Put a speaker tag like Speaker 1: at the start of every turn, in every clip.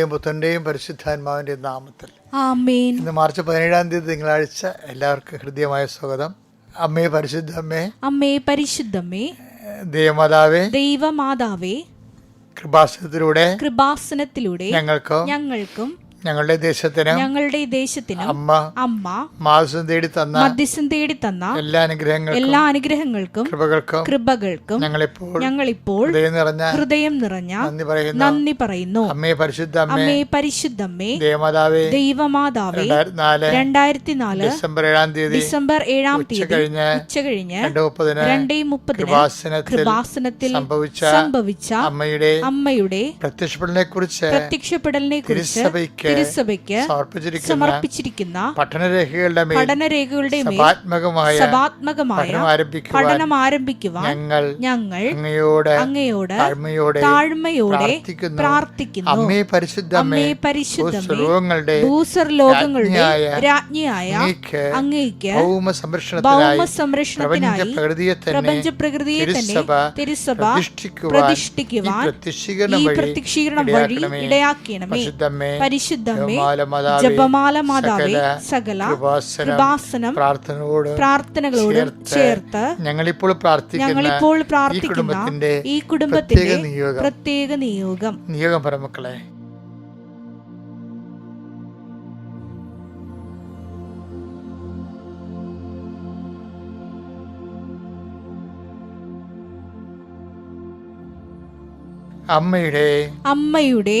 Speaker 1: യും പുത്രന്റെയും പരിശുദ്ധാത്മാവിന്റെ നാമത്തിൽ. ഇന്ന് മാർച്ച് പതിനേഴാം തീയതി തിങ്കളാഴ്ച എല്ലാവർക്കും ഹൃദ്യമായ സ്വാഗതം. അമ്മേ പരിശുദ്ധമ്മേ. അമ്മേ
Speaker 2: പരിശുദ്ധമ്മേ.
Speaker 1: ദേവമാതാവേ.
Speaker 2: ദൈവമാതാവേ.
Speaker 1: കൃപാസനത്തിലൂടെ
Speaker 2: കൃപാസനത്തിലൂടെ
Speaker 1: ഞങ്ങൾക്കും
Speaker 2: ഞങ്ങൾക്കും
Speaker 1: ഞങ്ങളുടെ ദേശത്തിന്
Speaker 2: ഞങ്ങളുടെ ദേശത്തിന്
Speaker 1: അമ്മ
Speaker 2: അമ്മ
Speaker 1: മാസം തേടി തന്ന
Speaker 2: മധ്യസ്ഥം തേടി തന്ന
Speaker 1: എല്ലാ അനുഗ്രഹങ്ങൾക്കും
Speaker 2: എല്ലാ അനുഗ്രഹങ്ങൾക്കും
Speaker 1: കൃപകൾക്കും
Speaker 2: കൃപകൾക്കും
Speaker 1: ഞങ്ങളിപ്പോൾ
Speaker 2: ഞങ്ങളിപ്പോൾ
Speaker 1: ഹൃദയം നിറഞ്ഞ
Speaker 2: ഹൃദയം നിറഞ്ഞ
Speaker 1: നന്ദി പറയുന്നു.
Speaker 2: നന്ദി പറയുന്നു.
Speaker 1: അമ്മേ പരിശുദ്ധ അമ്മേ
Speaker 2: പരിശുദ്ധമ്മേ
Speaker 1: ദേവമാതാവേ
Speaker 2: ദൈവമാതാവേ
Speaker 1: രണ്ടായിരത്തി നാല് ഡിസംബർ ഏഴാം തീയതി
Speaker 2: ഡിസംബർ ഏഴാം തീയതി
Speaker 1: കഴിഞ്ഞ്
Speaker 2: ഉച്ച കഴിഞ്ഞ്
Speaker 1: രണ്ട് മുപ്പതിന്
Speaker 2: രണ്ടേ മുപ്പതിന്
Speaker 1: കൃപാസനത്തിൽ സംഭവിച്ച
Speaker 2: സംഭവിച്ച
Speaker 1: അമ്മയുടെ
Speaker 2: അമ്മയുടെ
Speaker 1: പ്രത്യക്ഷപ്പെടലിനെ കുറിച്ച്
Speaker 2: പ്രത്യക്ഷപ്പെടലിനെ കുറിച്ച്
Speaker 1: തിരുസഭയ്ക്ക് സമർപ്പിച്ചിരിക്കുന്ന പഠനരേഖകളുടെ
Speaker 2: പഠനരേഖകളുടെ
Speaker 1: സഭാത്മകമായ പഠനം ആരംഭിക്കുവാൻ ഞങ്ങൾ
Speaker 2: ഞങ്ങൾ
Speaker 1: അങ്ങയോട്
Speaker 2: അങ്ങയോട്
Speaker 1: താഴ്മയോടെ പ്രാർത്ഥിക്കുന്നു. അമ്മേ പരിശുദ്ധ അമ്മേ സർവങ്ങളുടെ
Speaker 2: ഭൂസർ ലോകങ്ങളുടെ
Speaker 1: രാജ്ഞിയായ അങ്ങേക്ക്
Speaker 2: അങ്ങയ്ക്ക്
Speaker 1: ഭൗമ സംരക്ഷണത്തിനായി പ്രപഞ്ച പ്രകൃതിയെ തന്നെ തിരുസഭ പ്രതിഷ്ഠിക്കുവാൻ ഈ പ്രത്യക്ഷീകരണം വഴി ഇടയാക്കണമേ. പരിശുദ്ധമ്മേ
Speaker 2: പരിശുദ്ധമേ
Speaker 1: ജപമാല മാതാവേ, സകല കൃപാസനം പ്രാർത്ഥനയോട്
Speaker 2: പ്രാർത്ഥനകളോടും
Speaker 1: ചേർത്ത് ഞങ്ങളിപ്പോൾ
Speaker 2: ഞങ്ങളിപ്പോൾ പ്രാർത്ഥിക്കുന്ന ഈ കുടുംബത്തിന്റെ
Speaker 1: പ്രത്യേക നിയോഗം.
Speaker 2: നിയോഗം
Speaker 1: പരമക്കളെ. അമ്മയുടെ
Speaker 2: അമ്മയുടെ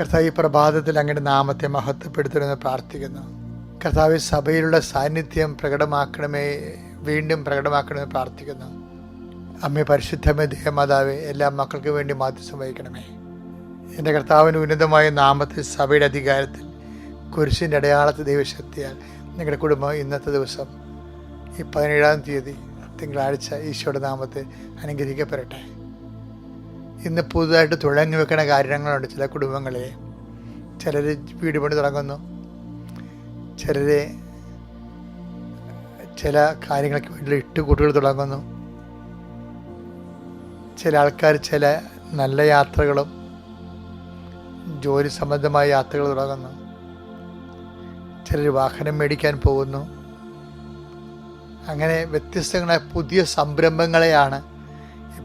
Speaker 1: കർത്താവ് ഈ പ്രഭാതത്തിൽ അങ്ങയുടെ നാമത്തെ മഹത്വപ്പെടുത്തണമെന്ന് പ്രാർത്ഥിക്കുന്നു. കർത്താവ് സഭയിലുള്ള സാന്നിധ്യം പ്രകടമാക്കണമേ വീണ്ടും പ്രകടമാക്കണമെന്ന് പ്രാർത്ഥിക്കുന്നു. അമ്മ പരിശുദ്ധമേ ദേഹമാതാവേ എല്ലാ മക്കൾക്കും വേണ്ടി മാധ്യസം വഹിക്കണമേ. എന്റെ കർത്താവിന് ഉന്നതമായ നാമത്തിൽ സഭയുടെ അധികാരത്തിൽ കുരിശിന്റെ അടയാളത്തെ ദൈവശക്തിയാൽ നിങ്ങളുടെ കുടുംബം ഇന്നത്തെ ദിവസം ഈ പതിനേഴാം തീയതി തിങ്കളാഴ്ച ഈശോയുടെ നാമത്തെ അനുഗ്രഹിക്കപ്പെടട്ടെ. ഇന്ന് പുതുതായിട്ട് തുടങ്ങി വെക്കുന്ന കാര്യങ്ങളുണ്ട് ചില കുടുംബങ്ങളിൽ ചിലർ വീട് പണി തുടങ്ങുന്നു. ചിലർ ചില കാര്യങ്ങൾക്ക് വേണ്ടി ഇട്ട് കൂട്ടുകൾ തുടങ്ങുന്നു. ചില ആൾക്കാർ ചില നല്ല യാത്രകളും ജോലി സംബന്ധമായ യാത്രകൾ തുടങ്ങുന്നു. ചിലർ വാഹനം മേടിക്കാൻ പോകുന്നു. അങ്ങനെ വ്യത്യസ്തങ്ങളായ പുതിയ സംരംഭങ്ങളെയാണ്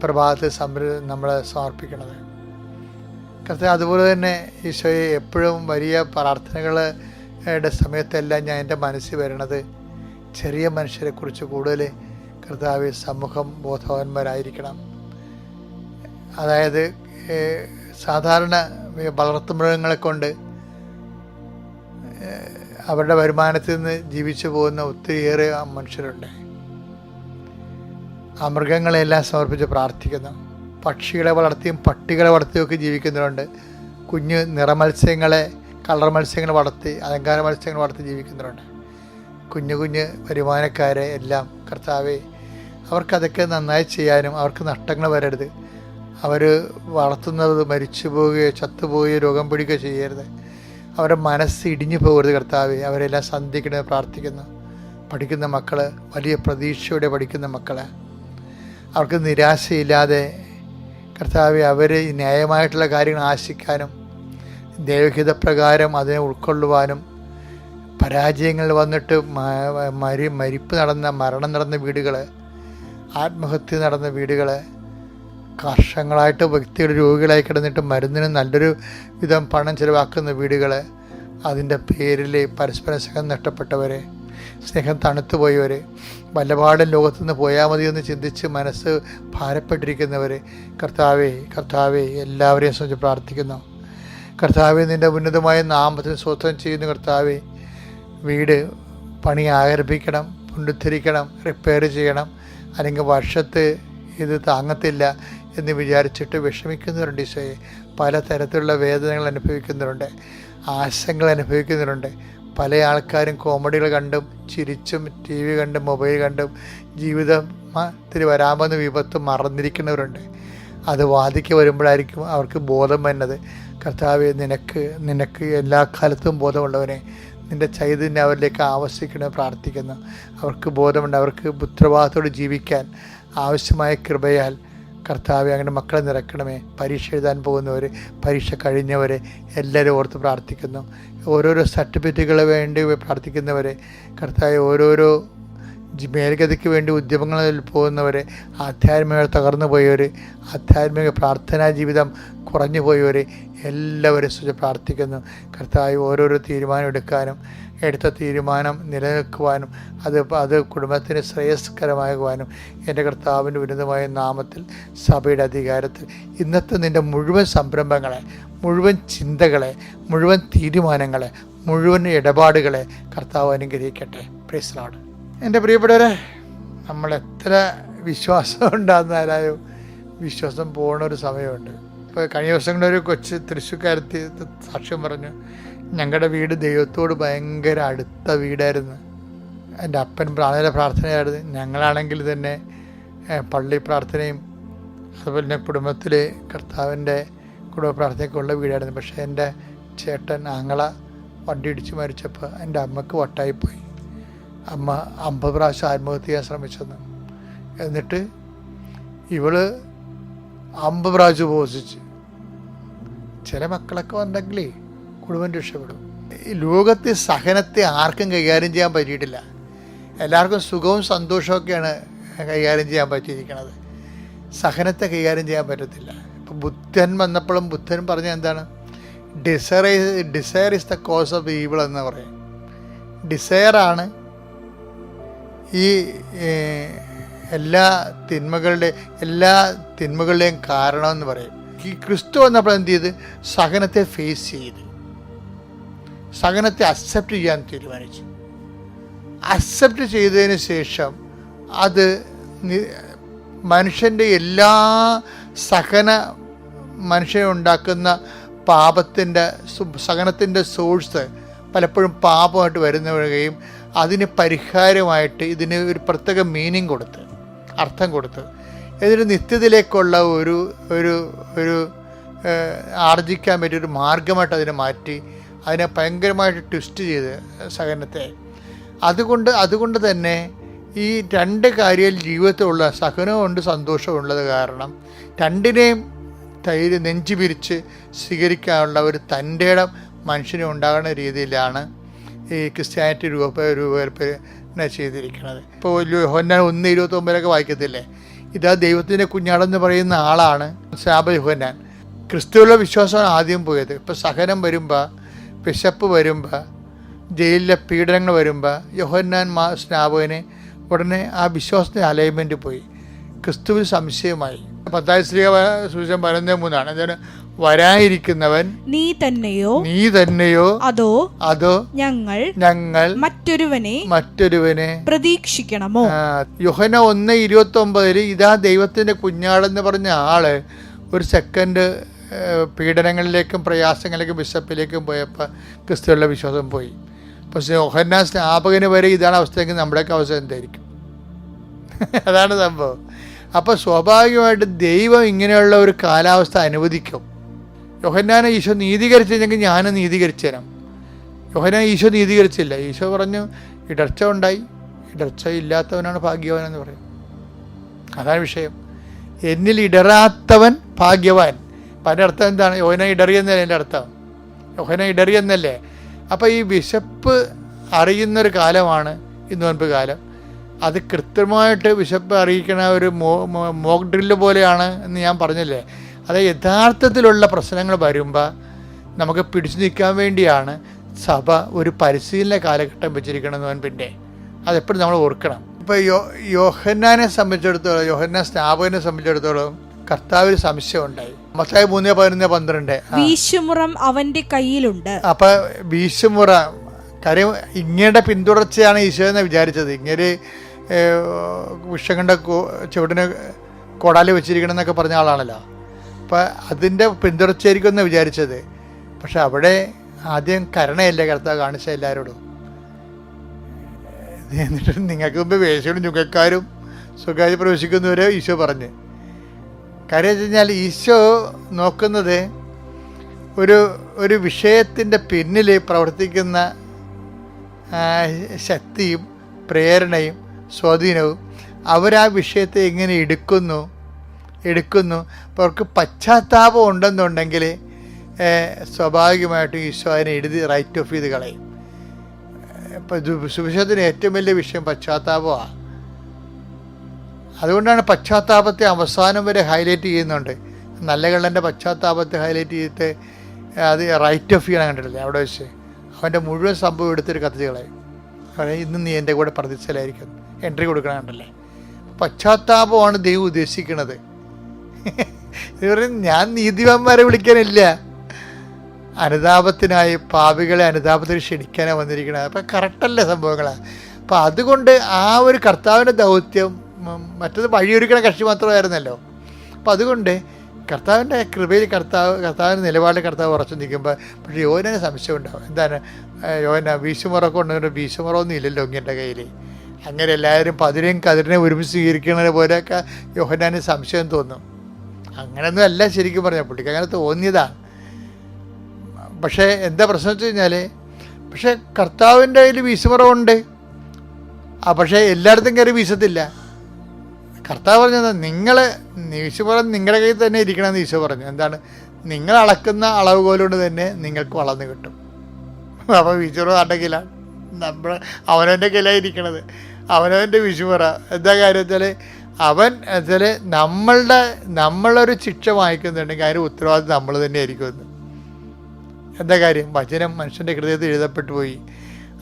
Speaker 1: പ്രഭാതത്തിൽ സംര നമ്മളെ സമർപ്പിക്കുന്നത് കർത്താവ് അതുപോലെ തന്നെ ഈശോയെ എപ്പോഴും വലിയ പ്രാർത്ഥനകളുടെ സമയത്തെല്ലാം ഞാൻ എന്റെ മനസ്സിൽ വരണത് ചെറിയ മനുഷ്യരെക്കുറിച്ച് കൂടുതൽ കർത്താവ് സമൂഹം ബോധവാന്മാരായിരിക്കണം. അതായത് സാധാരണ വളർത്തുമൃഗങ്ങളെ കൊണ്ട് അവരുടെ വരുമാനത്തിൽ നിന്ന് ജീവിച്ചു പോകുന്ന ഒത്തിരിയേറെ മനുഷ്യരുണ്ട്. ആ മൃഗങ്ങളെല്ലാം സമർപ്പിച്ച് പ്രാർത്ഥിക്കുന്നു. പക്ഷികളെ വളർത്തിയും പട്ടികളെ വളർത്തിയും ഒക്കെ ജീവിക്കുന്നവരുണ്ട്. കുഞ്ഞ് നിറമത്സ്യങ്ങളെ കളർ മത്സ്യങ്ങൾ വളർത്തി അലങ്കാര മത്സ്യങ്ങൾ വളർത്തി ജീവിക്കുന്നവരുണ്ട്. കുഞ്ഞു കുഞ്ഞ് വരുമാനക്കാരെ എല്ലാം കർത്താവെ അവർക്കതൊക്കെ നന്നായി ചെയ്യാനും അവർക്ക് നഷ്ടങ്ങൾ വരരുത്. അവർ വളർത്തുന്നത് മരിച്ചു പോവുകയോ ചത്തുപോവുകയോ രോഗം പിടിക്കുകയോ ചെയ്യരുത്. അവരുടെ മനസ്സ് ഇടിഞ്ഞു പോകരുത് കർത്താവെ. അവരെല്ലാം സന്ധിക്കണമെന്ന് പ്രാർത്ഥിക്കുന്നു. പഠിക്കുന്ന മക്കൾ വലിയ പ്രതീക്ഷയോടെ പഠിക്കുന്ന മക്കളെ. അവർക്ക് നിരാശയില്ലാതെ കർത്താവെ അവർ ന്യായമായിട്ടുള്ള കാര്യങ്ങൾ ആശിക്കാനും ദൈവഹിതപ്രകാരം അതിനെ ഉൾക്കൊള്ളുവാനും പരാജയങ്ങൾ വന്നിട്ട് മരി മരിപ്പ് നടന്ന മരണം നടന്ന വീടുകൾ ആത്മഹത്യ നടന്ന വീടുകൾ വർഷങ്ങളായിട്ട് വ്യക്തികൾ രോഗികളായി കിടന്നിട്ട് മരുന്നിന് നല്ലൊരു വിധം പണം ചിലവാക്കുന്ന വീടുകൾ അതിന്റെ പേരിൽ പരസ്പര സഹം നഷ്ടപ്പെട്ടവരെ സ്നേഹം തണുത്തു പോയവർ വല്ലപാടും ലോകത്തുനിന്ന് പോയാൽ മതി എന്ന് ചിന്തിച്ച് മനസ്സ് ഭാരപ്പെട്ടിരിക്കുന്നവർ കർത്താവേ കർത്താവേ എല്ലാവരെയും സംബന്ധിച്ച് പ്രാർത്ഥിക്കുന്നു. കർത്താവെ നിന്റെ ഉന്നതമായ നാമത്തിന് സ്വത്വം ചെയ്യുന്ന കർത്താവെ. വീട് പണി ആരംഭിക്കണം പുണ്ടുദ്ധരിക്കണം റിപ്പയർ ചെയ്യണം. അല്ലെങ്കിൽ വർഷത്ത് ഇത് താങ്ങത്തില്ല എന്ന് വിചാരിച്ചിട്ട് വിഷമിക്കുന്നവരുണ്ട് ഈശോയെ. പല തരത്തിലുള്ള വേദനകൾ അനുഭവിക്കുന്നവരുണ്ട് ആശങ്കകൾ അനുഭവിക്കുന്നവരുണ്ട്. പല ആൾക്കാരും കോമഡികൾ കണ്ടും ചിരിച്ചും ടി വി കണ്ടും മൊബൈൽ കണ്ടും ജീവിതത്തിൽ വരാമെന്ന് വിപത്ത് മറന്നിരിക്കുന്നവരുണ്ട്. അത് വാദിക്ക് വരുമ്പോഴായിരിക്കും അവർക്ക് ബോധം വന്നത് കർത്താവ് നിനക്ക് നിനക്ക് എല്ലാ കാലത്തും ബോധമുള്ളവനെ നിന്റെ ചൈതന്യം അവരിലേക്ക് ആവശ്യിക്കണമെന്ന് പ്രാർത്ഥിക്കുന്നു. അവർക്ക് ബോധമുണ്ട്. അവർക്ക് ഉത്തരവാദിത്തോട് ജീവിക്കാൻ ആവശ്യമായ കൃപയാൽ കർത്താവെ അങ്ങനെ മക്കളെ നിറക്കണമേ പരീക്ഷ എഴുതാൻ പോകുന്നവർ പരീക്ഷ കഴിഞ്ഞവരെ എല്ലാവരും ഓർത്ത് പ്രാർത്ഥിക്കുന്നു. ഓരോരോ സർട്ടിഫിക്കറ്റുകൾ വേണ്ടി പ്രാർത്ഥിക്കുന്നവരെ കർത്താവ് ഓരോരോ മേൽഗതിക്ക് വേണ്ടി ഉദ്യമങ്ങളിൽ പോകുന്നവർ ആധ്യാത്മിക തകർന്നു പോയവർ ആധ്യാത്മിക പ്രാർത്ഥനാ ജീവിതം കുറഞ്ഞു പോയവർ എല്ലാവരും പ്രാർത്ഥിക്കുന്നു. കർത്താവ് ഓരോരോ തീരുമാനം എടുക്കാനും എടുത്ത തീരുമാനം നിലനിൽക്കുവാനും അത് അത് കുടുംബത്തിന് ശ്രേയസ്കരമാകുവാനും എന്റെ കർത്താവിന്റെ ഉന്നതമായ നാമത്തിൽ സഭയുടെ അധികാരത്തിൽ ഇന്നത്തെ നിന്റെ മുഴുവൻ സംരംഭങ്ങളെ മുഴുവൻ ചിന്തകളെ മുഴുവൻ തീരുമാനങ്ങളെ മുഴുവൻ ഇടപാടുകളെ കർത്താവ് അനുഗ്രഹിക്കട്ടെ. പ്രീസ്ലാണ് എന്റെ പ്രിയപ്പെട്ടവരെ നമ്മൾ എത്ര വിശ്വാസം ഉണ്ടാകുന്നാലും വിശ്വാസം പോകുന്ന ഒരു സമയമുണ്ട്. ഇപ്പോൾ കഴിഞ്ഞ ദിവസങ്ങളിൽ ഒരു കൊച്ച് തൃശ്ശൂക്കാരത്തി സാക്ഷ്യം പറഞ്ഞു. ഞങ്ങളുടെ വീട് ദൈവത്തോട് ഭയങ്കര അടുത്ത വീടായിരുന്നു. എന്റെ അപ്പൻ പ്രാണന പ്രാർത്ഥനയായിരുന്നു. ഞങ്ങളാണെങ്കിൽ തന്നെ പള്ളി പ്രാർത്ഥനയും അതുപോലെ തന്നെ കുടുംബത്തിലെ കർത്താവിന്റെ കുടുംബ പ്രാർത്ഥനയ്ക്കുള്ള വീടായിരുന്നു. പക്ഷേ എന്റെ ചേട്ടൻ ആങ്ങള വണ്ടി ഇടിച്ച് മരിച്ചപ്പോൾ എന്റെ അമ്മയ്ക്ക് വട്ടായിപ്പോയി. അമ്മ അമ്പത് പ്രാവശ്യം ആത്മഹത്യ ചെയ്യാൻ ശ്രമിച്ചെന്ന്. എന്നിട്ട് ഇവൾ അമ്പത് പ്രാവശ്യം ഉപവസിച്ച്. ചില മക്കളൊക്കെ വന്നെങ്കിലേ കുടുംബം രക്ഷപ്പെടും. ലോകത്തെ സഹനത്തെ ആർക്കും കൈകാര്യം ചെയ്യാൻ പറ്റിയിട്ടില്ല. എല്ലാവർക്കും സുഖവും സന്തോഷമൊക്കെയാണ് കൈകാര്യം ചെയ്യാൻ പറ്റിയിരിക്കുന്നത്. സഹനത്തെ കൈകാര്യം ചെയ്യാൻ പറ്റത്തില്ല. ഇപ്പം ബുദ്ധൻ വന്നപ്പോഴും ബുദ്ധൻ പറഞ്ഞ എന്താണ്? Desire desire is the cause of evil എന്ന് പറയും. ഡിസയറാണ് ഈ എല്ലാ തിന്മകളുടെ എല്ലാ തിന്മകളുടെയും കാരണമെന്ന് പറയും. ഈ ക്രിസ്തു വന്നപ്പോൾ എന്ത് ചെയ്ത്? സഹനത്തെ ഫേസ് ചെയ്ത്. സഹനത്തെ അക്സെപ്റ്റ് ചെയ്യാൻ തീരുമാനിച്ചു. അക്സെപ്റ്റ് ചെയ്തതിന് ശേഷം അത് മനുഷ്യന്റെ എല്ലാ സഹന മനുഷ്യനുണ്ടാക്കുന്ന പാപത്തിന്റെ സഹനത്തിന്റെ സോഴ്സ് പലപ്പോഴും പാപമായിട്ട് വരുന്ന വരികയും അതിന് പരിഹാരമായിട്ട് ഇതിന് ഒരു പ്രത്യേക മീനിങ് കൊടുത്ത് അർത്ഥം കൊടുത്ത് ഇതിന് നിത്യത്തിലേക്കുള്ള ഒരു ഒരു ഒരു ആർജിക്കാൻ പറ്റിയ ഒരു മാർഗമായിട്ട് അതിനെ മാറ്റി അതിനെ ഭയങ്കരമായിട്ട് ട്വിസ്റ്റ് ചെയ്ത് സഹനത്തെ അതുകൊണ്ട് അതുകൊണ്ട് തന്നെ ഈ രണ്ട് കാര്യം ജീവിതത്തിലുള്ള സഹനമുണ്ട് സന്തോഷമുള്ളത് കാരണം രണ്ടിനെയും തൈര് നെഞ്ചു പിരിച്ച് സ്വീകരിക്കാനുള്ള ഒരു തന്റെ ഇടം മനുഷ്യന് ഉണ്ടാകുന്ന രീതിയിലാണ് ഈ ക്രിസ്ത്യാനിറ്റി രൂപ രൂപകൽപ്പന ചെയ്തിരിക്കുന്നത്. ഇപ്പോൾ യോഹന്നാൻ ഒന്ന് ഇരുപത്തൊമ്പതിലൊക്കെ വായിക്കത്തില്ലേ? ഇതാ ദൈവത്തിന്റെ കുഞ്ഞാടെന്ന് പറയുന്ന ആളാണ് ശാപ യോഹന്നാൻ. ക്രിസ്തുവിലുള്ള വിശ്വാസമാണ് ആദ്യം പോയത്. ഇപ്പോൾ സഹനം വരുമ്പോൾ വിശപ്പ് വരുമ്പോൾ ജയിലിലെ പീഡനങ്ങൾ വരുമ്പോൾ യോഹന്നാൻ മാ സ്നാപകന് ഉടനെ ആ വിശ്വാസത്തിന്റെ അലൈൻമെന്റ് പോയി. ക്രിസ്തുവിൽ സംശയമായി. പത്തായ സ്ത്രീ സൂചന പതിനൊന്ന് മൂന്നാണ്. എന്താണ്? വരാനിരിക്കുന്നവൻ
Speaker 3: നീ തന്നെയോ?
Speaker 1: നീ തന്നെയോ?
Speaker 3: അതോ
Speaker 1: അതോ
Speaker 3: ഞങ്ങൾ
Speaker 1: ഞങ്ങൾ
Speaker 3: മറ്റൊരുവനെ
Speaker 1: മറ്റൊരുവനെ
Speaker 3: പ്രതീക്ഷിക്കണമോ?
Speaker 1: യുഹന ഒന്ന് ഇരുപത്തി ഒമ്പതിൽ ഇതാ ദൈവത്തിന്റെ കുഞ്ഞാടെന്ന് പറഞ്ഞ ആൾ ഒരു സെക്കൻഡ് പീഡനങ്ങളിലേക്കും പ്രയാസങ്ങളിലേക്കും ബിഷപ്പിലേക്കും പോയപ്പോൾ ക്രിസ്തുവിലുള്ള വിശ്വാസം പോയി. പക്ഷേ ഒഹന്നാ സ്നാപകന് വരെ ഇതാണ് അവസ്ഥയെങ്കിൽ നമ്മുടെയൊക്കെ അവസ്ഥ എന്തായിരിക്കും? അതാണ് സംഭവം. അപ്പോൾ സ്വാഭാവികമായിട്ട് ദൈവം ഇങ്ങനെയുള്ള ഒരു കാലാവസ്ഥ അനുവദിക്കും. യോഹന്നാനെ ഈശോ നീതീകരിച്ചില്ലെങ്കിൽ ഞാനും നീതീകരിച്ചു തരാം യോഹന്നാൻ ഈശോ നീതീകരിച്ചില്ല. ഈശോ പറഞ്ഞു ഇടർച്ച ഉണ്ടായി. ഇടർച്ച ഇല്ലാത്തവനാണ് ഭാഗ്യവാൻ എന്ന് പറയും. അതാണ് വിഷയം. എന്നിൽ ഇടരാത്തവൻ ഭാഗ്യവാൻ. അപ്പം അതിന്റെ അർത്ഥം എന്താണ്? യോഹന ഇടറി എന്നല്ലേ എന്റെ അർത്ഥം? യോഹന ഇടറി എന്നല്ലേ അപ്പോൾ ഈ വിശപ്പ് അറിയുന്നൊരു കാലമാണ് ഈ നോൻപ് കാലം. അത് കൃത്യമായിട്ട് വിശപ്പ് അറിയിക്കണ ഒരു മോ മോക്ക് ഡ്രില്ല് പോലെയാണ് എന്ന് ഞാൻ പറഞ്ഞില്ലേ? അത് യഥാർത്ഥത്തിലുള്ള പ്രശ്നങ്ങൾ വരുമ്പോൾ നമുക്ക് പിടിച്ചു നിൽക്കാൻ വേണ്ടിയാണ് സഭ ഒരു പരിശീലന കാലഘട്ടം വെച്ചിരിക്കണം നോൻപിന്റെ അതെപ്പോഴും നമ്മൾ ഓർക്കണം. ഇപ്പോൾ യോ യോഹന്നാനെ സംബന്ധിച്ചിടത്തോളം യോഹന്നാൻ സ്നാപകനെ സംബന്ധിച്ചിടത്തോളം കർത്താവിന് സംശയം ഉണ്ടായി മത്തായി മൂന്ന് പതിനൊന്ന് പന്ത്രണ്ട്.
Speaker 3: വീശുമുറം അവന്റെ കയ്യിലുണ്ട്.
Speaker 1: അപ്പൊ വീശുമുറ കാര്യം ഇങ്ങയുടെ പിന്തുടർച്ചയാണ് ഈശോ എന്ന് വിചാരിച്ചത്. ഇങ്ങനെ വിഷം കണ്ട ചുവടിന് കൊടാലി വെച്ചിരിക്കണം എന്നൊക്കെ പറഞ്ഞ ആളാണല്ലോ. അപ്പം അതിന്റെ പിന്തുടർച്ചയായിരിക്കും എന്ന് വിചാരിച്ചത്. പക്ഷെ അവിടെ ആദ്യം കരുണയല്ലേ കർത്താവ് കാണിച്ച എല്ലാവരോടും എന്നിട്ട് നിങ്ങൾക്ക് മുമ്പ് വേശയോടും ചുങ്കക്കാരും സ്വകാര്യ പ്രവേശിക്കുന്നവരെ ഈശോ പറഞ്ഞ്. കാര്യം വെച്ച് കഴിഞ്ഞാൽ ഈശോ നോക്കുന്നത് ഒരു ഒരു വിഷയത്തിന്റെ പിന്നിൽ പ്രവർത്തിക്കുന്ന ശക്തിയും പ്രേരണയും സ്വാധീനവും അവരാ വിഷയത്തെ എങ്ങനെ എടുക്കുന്നു എടുക്കുന്നു. അപ്പോൾ അവർക്ക് പശ്ചാത്താപം ഉണ്ടെന്നുണ്ടെങ്കിൽ സ്വാഭാവികമായിട്ടും ഈശോ അതിനെ എഴുതി റൈറ്റ് ഓഫ് ചെയ്ത് കളയും. ഇപ്പോൾ സുവിശേഷത്തിന് ഏറ്റവും വലിയ വിഷയം പശ്ചാത്താപമാണ്. അതുകൊണ്ടാണ് പശ്ചാത്താപത്തെ അവസാനം വരെ ഹൈലൈറ്റ് ചെയ്യുന്നുണ്ട്. നല്ല കള്ളന്റെ പശ്ചാത്താപത്തെ ഹൈലൈറ്റ് ചെയ്തിട്ട് അത് റൈറ്റ് ഓഫ് ചെയ്യണം കണ്ടിട്ടില്ലേ? അവിടെ വെച്ച്. അവന്റെ മുഴുവൻ സംഭവം എടുത്തൊരു അവിടെ ഇന്ന് നീ എന്റെ കൂടെ പ്രതിച്ചലായിരിക്കും എൻട്രി കൊടുക്കണം കണ്ടല്ലേ പശ്ചാത്താപമാണ് ദൈവം ഉദ്ദേശിക്കുന്നത്. ഞാൻ നീതിവാന്മാരെ വിളിക്കാനില്ല. അനുതാപത്തിനായി പാപികളെ അനുതാപത്തിന് ക്ഷണിക്കാനാണ് വന്നിരിക്കുന്നത് അപ്പം കറക്റ്റല്ലേ സംഭവങ്ങളാണ് അപ്പം അതുകൊണ്ട് ആ ഒരു കർത്താവിന്റെ ദൗത്യം മറ്റത് വഴിയൊരുക്കണ കക്ഷി മാത്രമായിരുന്നല്ലോ. അപ്പം അതുകൊണ്ട് കർത്താവിന്റെ കൃപയിൽ കർത്താവ് കർത്താവിന്റെ നിലപാടിൽ കർത്താവ് ഉറച്ചു നിൽക്കുമ്പോൾ പക്ഷേ യോനെ സംശയം ഉണ്ടാവും. എന്താണ്? യോന വീശുമുറ ഉണ്ടെങ്കിൽ വീശുമുറൊന്നും ഇല്ലല്ലോ ഇങ്ങനെ കയ്യിൽ അങ്ങനെ എല്ലാവരും പതിരെയും കതിരിനെ ഒരുമിച്ച് സ്വീകരിക്കുന്നത് പോലെയൊക്കെ യോഹനാന് സംശയം തോന്നും. അങ്ങനെയൊന്നും അല്ല ശരിക്കും പറഞ്ഞാൽ പുള്ളിക്ക് അങ്ങനെ തോന്നിയതാണ് പക്ഷേ എന്താ പ്രശ്നം വെച്ച് കഴിഞ്ഞാൽ പക്ഷേ കർത്താവിന്റെ കയ്യിൽ വീശുമുറവുണ്ട് ആ പക്ഷേ എല്ലായിടത്തും കയറി വീശത്തില്ല. കർത്താവ് പറഞ്ഞത് നിങ്ങൾ വീശുമുറ നിങ്ങളുടെ കയ്യിൽ തന്നെ ഇരിക്കണമെന്ന് ഈശോ പറഞ്ഞു. എന്താണ്? നിങ്ങൾ അളക്കുന്ന അളവ് പോലുകൊണ്ട് തന്നെ നിങ്ങൾക്ക് വളർന്നു കിട്ടും. അപ്പോൾ വിശുറ ആരുടെ കയ്യിലാണ് നമ്മൾ അവനവന്റെ കയ്യിലാണ് ഇരിക്കണത്. അവനവന്റെ വിശുമുറ എന്താ കാര്യം വെച്ചാൽ അവൻ വെച്ചാൽ നമ്മളുടെ നമ്മളൊരു ശിക്ഷ വാങ്ങിക്കുന്നുണ്ടെങ്കിൽ അതിന് ഉത്തരവാദിത്വം നമ്മൾ തന്നെ ആയിരിക്കുമെന്ന് എന്താ കാര്യം? വചനം മനുഷ്യന്റെ ഹൃദയത്തിൽ എഴുതപ്പെട്ടു പോയി.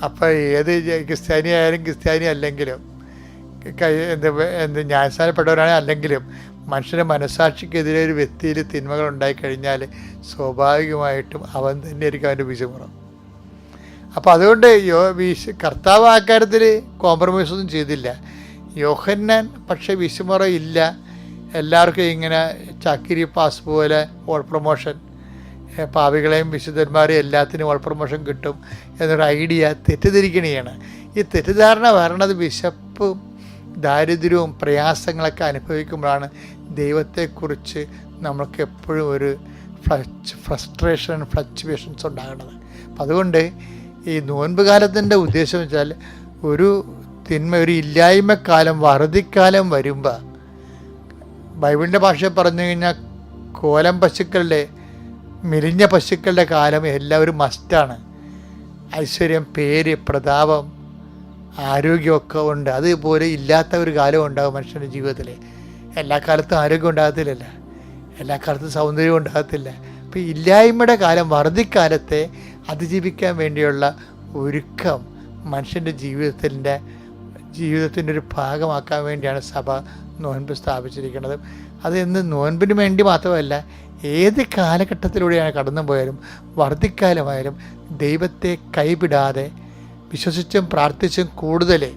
Speaker 1: അപ്പോൾ ഏത് ക്രിസ്ത്യാനി ആയാലും ക്രിസ്ത്യാനി അല്ലെങ്കിലും ക- എന്ത് എന്ത് ന്യായസ്ഥാനപ്പെട്ടവരാണ്. അല്ലെങ്കിലും മനുഷ്യന്റെ മനസാക്ഷിക്കെതിരെ ഒരു വ്യക്തിയിൽ തിന്മകൾ ഉണ്ടായിക്കഴിഞ്ഞാൽ സ്വാഭാവികമായിട്ടും അവൻ തന്നെയായിരിക്കും അവന്റെ വിശമുറം അപ്പോൾ അതുകൊണ്ട് യോ വീശ് കർത്താവ് ആ കാര്യത്തിൽ കോംപ്രമൈസ് ഒന്നും ചെയ്തില്ല. യോഹന്നാൻ പക്ഷെ വിശുമുറ ഇല്ല. എല്ലാവർക്കും ഇങ്ങനെ ചക്കിരി പാസ് പോലെ ഓൾ പ്രൊമോഷൻ പാവികളെയും വിശുദ്ധന്മാരെയും എല്ലാത്തിനും ഓൾ പ്രൊമോഷൻ കിട്ടും എന്നൊരു ഐഡിയ തെറ്റിദ്ധരിക്കണയാണ്. ഈ തെറ്റിദ്ധാരണ വരണത് വിശപ്പും ദാരിദ്ര്യവും പ്രയാസങ്ങളൊക്കെ അനുഭവിക്കുമ്പോഴാണ് ദൈവത്തെക്കുറിച്ച് നമ്മൾക്ക് എപ്പോഴും ഒരു ഫ്ലച്ച് ഫ്രസ്ട്രേഷൻ ഫ്ലക്ച്വേഷൻസ് ഉണ്ടാകുന്നത്. അപ്പം അതുകൊണ്ട് ഈ നോൻപ് കാലത്തിന്റെ ഉദ്ദേശം വെച്ചാൽ ഒരു തിന്മ ഒരു ഇല്ലായ്മക്കാലം വറുതിക്കാലം വരുമ്പോൾ ബൈബിളിന്റെ ഭാഷ പറഞ്ഞു കഴിഞ്ഞാൽ കോലം പശുക്കളുടെ മെലിഞ്ഞ പശുക്കളുടെ കാലം എല്ലാവരും മസ്റ്റാണ് ഐശ്വര്യം പേര് പ്രതാപം ആരോഗ്യമൊക്കെ ഉണ്ട്. അതുപോലെ ഇല്ലാത്ത ഒരു കാലം ഉണ്ടാകും മനുഷ്യന്റെ ജീവിതത്തിൽ എല്ലാ കാലത്തും ആരോഗ്യം ഉണ്ടാകത്തില്ലല്ല. എല്ലാ കാലത്തും സൗന്ദര്യം ഉണ്ടാകത്തില്ല. അപ്പോൾ ഇല്ലായ്മയുടെ കാലം വറുതിക്കാലത്തെ അതിജീവിക്കാൻ വേണ്ടിയുള്ള ഒരുക്കം മനുഷ്യന്റെ ജീവിതത്തിന്റെ ജീവിതത്തിന്റെ ഒരു ഭാഗമാക്കാൻ വേണ്ടിയാണ് സഭ നോൻപ് സ്ഥാപിച്ചിരിക്കുന്നത്. അത് ഇന്ന് നോൻപിന് വേണ്ടി മാത്രമല്ല ഏത് കാലഘട്ടത്തിലൂടെയാണ് കടന്നു പോയാലും വർദ്ധിക്കാലമായാലും ദൈവത്തെ കൈവിടാതെ വിശ്വസിച്ചും പ്രാർത്ഥിച്ചും കൂടുതൽ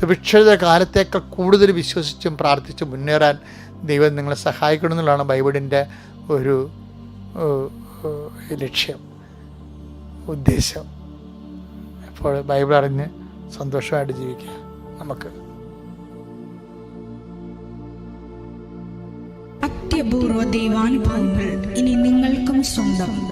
Speaker 1: സുഭിക്ഷിത കാലത്തേക്കാൾ കൂടുതൽ വിശ്വസിച്ചും പ്രാർത്ഥിച്ചും മുന്നേറാൻ ദൈവം നിങ്ങളെ സഹായിക്കണം എന്നുള്ളതാണ് ബൈബിളിന്റെ ഒരു ലക്ഷ്യം ഉദ്ദേശം. അപ്പോൾ ബൈബിൾ അറിഞ്ഞ് സന്തോഷമായിട്ട് ജീവിക്കുക. നമുക്ക്
Speaker 2: അത്യപൂർവ ദൈവാനുഭവങ്ങൾ ഇനി നിങ്ങൾക്കും സ്വന്തം.